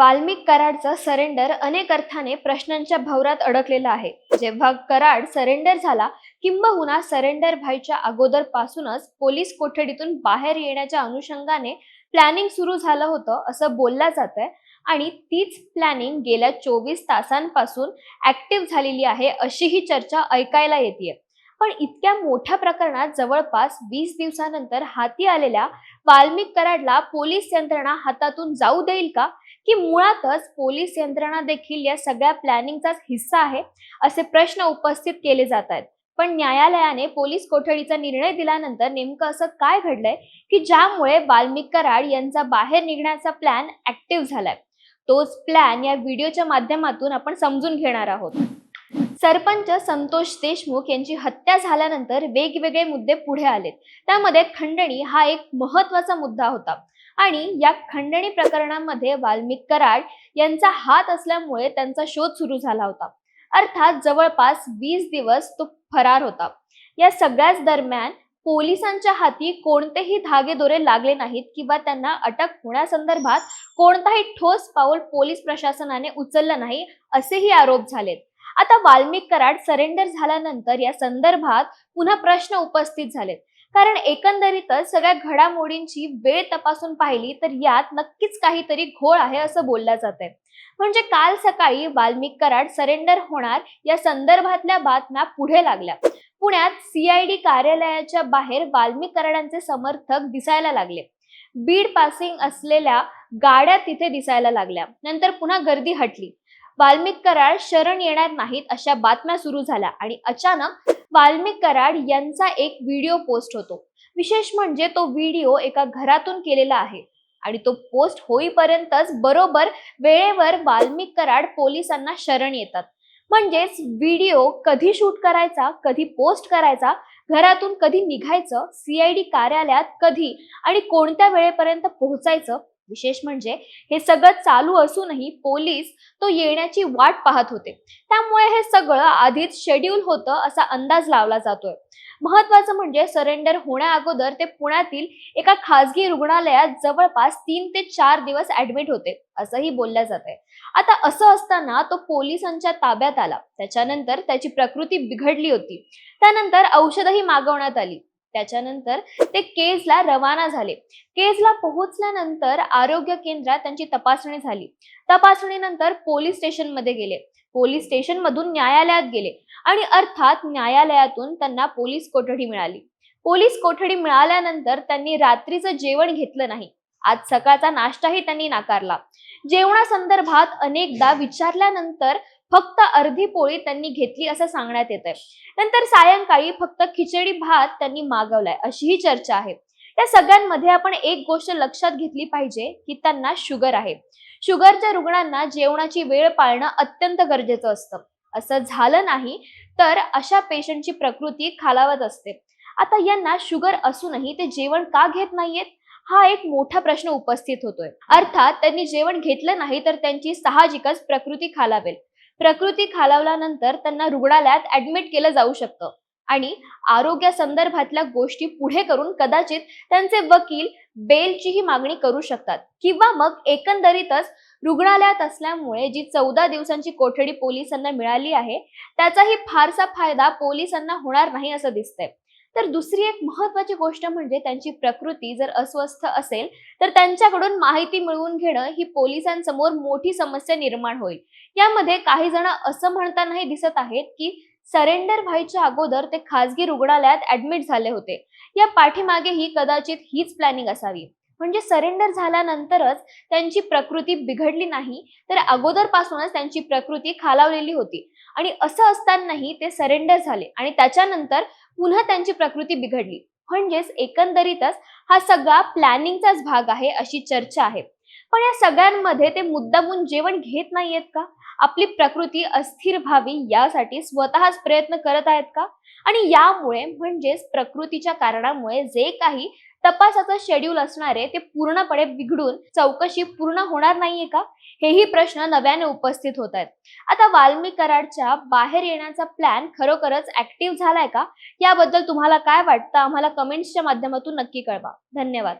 Valmik कराडचं surrender अनेक अर्थाने प्रश्नांच्या भवरात अडकलेलं आहे. जेव्हा कराड सरेंडर झाला किंबहुना सरेंडर व्हायच्या अगोदरपासूनच पोलीस कोठडीतून बाहेर येण्याच्या अनुषंगाने प्लॅनिंग सुरू झालं होतं असं बोललं जात आहे आणि तीच प्लॅनिंग गेल्या चोवीस तासांपासून ऍक्टिव्ह झालेली आहे अशी ही चर्चा ऐकायला येते पण इतक्या मोठ्या प्रकरणात जवळपास वीस दिवसानंतर हाती आलेल्या वाल्मिक कराडला पोलीस यंत्रणा हातातून जाऊ देईल का? की मुळातच पोलीस यंत्रणा देखील या सगळ्या प्लॅनिंगचाच हिस्सा आहे असे प्रश्न उपस्थित केले जात आहेत पण न्यायालयाने पोलीस कोठडीचा निर्णय दिल्यानंतर नेमकं असं काय घडलंय? की ज्यामुळे वाल्मिक कराड यांचा बाहेर निघण्याचा प्लॅन ऍक्टिव्ह झालाय. तोच प्लॅन या व्हिडिओच्या माध्यमातून आपण समजून घेणार आहोत. सरपंच संतोष देशमुख यांची हत्या झाल्यानंतर वेगवेगळे मुद्दे पुढे आलेत. त्यामध्ये खंडणी हा एक महत्त्वाचा मुद्दा होता. आणि या खंडणी प्रकरणामध्ये वाल्मिक कराड यांचा हात असल्यामुळे त्यांचा शोध सुरू झाला होता. अर्थात जवळपास वीस दिवस तो फरार होता. या सगळ्याच दरम्यान पोलिसांच्या हाती कोणतेही धागेदोरे लागले नाहीत किंवा त्यांना अटक होण्यासंदर्भात कोणताही ठोस पाऊल पोलीस प्रशासनाने उचललं नाही असेही आरोप झालेत. आता वाल्मिक कराड सरेंडर झाल्यानंतर या संदर्भात पुन्हा प्रश्न उपस्थित झालेत. कारण एकंदरीतच सगळ्या घडामोडींची वेळ तपासून पाहिली तर यात नक्कीच काहीतरी घोळ आहे असं बोललं जात आहे म्हणजे काल सकाळी वाल्मिक कराड सरेंडर होणार या संदर्भातल्या बातम्या पुढे लागल्या. पुण्यात सीआयडी कार्यालयाच्या बाहेर वाल्मिक कराडांचे समर्थक दिसायला लागले. बीड पासिंग असलेल्या गाड्या तिथे दिसायला लागल्या. नंतर पुन्हा गर्दी हटली. वाल्मिक कराड शरण येणार नाहीत अशा बातम्या सुरू झाल्या आणि अचानक वाल्मिक कराड यांचा एक व्हिडिओ पोस्ट होतो. विशेष म्हणजे तो व्हिडिओ एका घरातून केलेला आहे आणि तो पोस्ट होईपर्यंतच बरोबर वेळेवर वाल्मिक कराड पोलिसांना शरण येतात. म्हणजेच व्हिडिओ कधी शूट करायचा कधी पोस्ट करायचा घरातून कधी निघायचं सीआयडी कार्यालयात कधी आणि कोणत्या वेळेपर्यंत पोहोचायचं विशेष म्हणजे हे सगळं चालू असूनही पोलीस तो येण्याची वाट पाहत होते. त्यामुळे हे सगळं आधीच शेड्यूल होतं असा अंदाज लावला जातोय. महत्वाचं म्हणजे सरेंडर होण्याअगोदर ते पुण्यातील एका खासगी रुग्णालयात जवळपास तीन ते चार दिवस ऍडमिट होते असंही बोलल्या जात आहे आता असं असताना तो पोलिसांच्या ताब्यात आला. त्याच्यानंतर त्याची प्रकृती बिघडली होती. त्यानंतर औषधही मागवण्यात आली. त्याच्यानंतर ते केजला रवाना झाले. केजला पोहोचल्यानंतर आरोग्य केंद्रात त्यांची तपासणी झाली. तपासणीनंतर पोलीस स्टेशनमध्ये गेले. पोलीस स्टेशन मधून न्यायालयात गेले आणि अर्थात न्यायालयातून त्यांना पोलीस कोठडी मिळाली. पोलीस कोठडी मिळाल्यानंतर त्यांनी रात्रीचं जेवण घेतलं नाही. आज सकाळचा नाश्ताही त्यांनी नाकारला. जेवणासंदर्भात अनेकदा विचारल्यानंतर फक्त अर्धी पोळी त्यांनी घेतली असं सांगण्यात येत आहे नंतर सायंकाळी फक्त खिचडी भात त्यांनी मागवलाय अशीही चर्चा आहे. या सगळ्यांमध्ये आपण एक गोष्ट लक्षात घेतली पाहिजे की त्यांना शुगर आहे. शुगरच्या रुग्णांना जेवणाची वेळ पाळणं अत्यंत गरजेचं असतं. असं झालं नाही तर अशा पेशंटची प्रकृती खालावत असते. आता यांना शुगर असूनही ते जेवण का घेत नाहीयेत? हा एक मोठा प्रश्न उपस्थित होतोय. अर्थात त्यांनी जेवण घेतलं नाही तर त्यांची साहजिकच प्रकृती खालावेल. प्रकृती खालावल्यानंतर त्यांना रुग्णालयात ऍडमिट केलं जाऊ शकतं. आणि आरोग्या संदर्भातल्या गोष्टी पुढे करून कदाचित त्यांचे वकील बेलचीही मागणी करू शकतात. किंवा मग एकंदरीतच रुग्णालयात असल्यामुळे जी चौदा दिवसांची कोठडी पोलिसांना मिळाली आहे त्याचाही फारसा फायदा पोलिसांना होणार नाही असं दिसतंय. तर दुसरी एक महत्वाची गोष्ट म्हणजे त्यांची प्रकृती जर अस्वस्थ असेल तर त्यांच्याकडून माहिती मिळवून घेणं ही पोलिसांसमोर मोठी समस्या निर्माण होईल. यामध्ये काही जण असं म्हणतानाही दिसत आहेत की सरेंडर व्हायच्या अगोदर ते खासगी रुग्णालयात ऍडमिट झाले होते. या पाठीमागेही कदाचित हीच प्लॅनिंग असावी. म्हणजे सरेंडर झाल्यानंतरच त्यांची प्रकृती बिघडली नाही तर अगोदरपासूनच त्यांची प्रकृती खालावलेली होती. आणि असं असतानाही ते सरेंडर झाले आणि त्याच्यानंतर पुन्हा त्यांची प्रकृती बिघडली. म्हणजेच एकंदरीतच हा सगळा प्लॅनिंगचाच भाग आहे अशी चर्चा आहे. पण या सगळ्यांमध्ये ते मुद्दामून जेवण घेत नाहीयेत का? आपली प्रकृती अस्थिर व्हावी यासाठी स्वतःच प्रयत्न करत आहेत का? आणि यामुळे म्हणजेच प्रकृतीच्या कारणामुळे जे काही तपासाचं शेड्यूल असणारे ते पूर्णपणे बिघडून चौकशी पूर्ण होणार नाहीये का? हेही प्रश्न नव्याने उपस्थित होत आहेत. आता वाल्मी कराडच्या बाहेर येण्याचा प्लॅन खरोखरच ऍक्टिव्ह झालाय का? याबद्दल तुम्हाला काय वाटतं? आम्हाला कमेंट्सच्या माध्यमातून नक्की कळवा. धन्यवाद.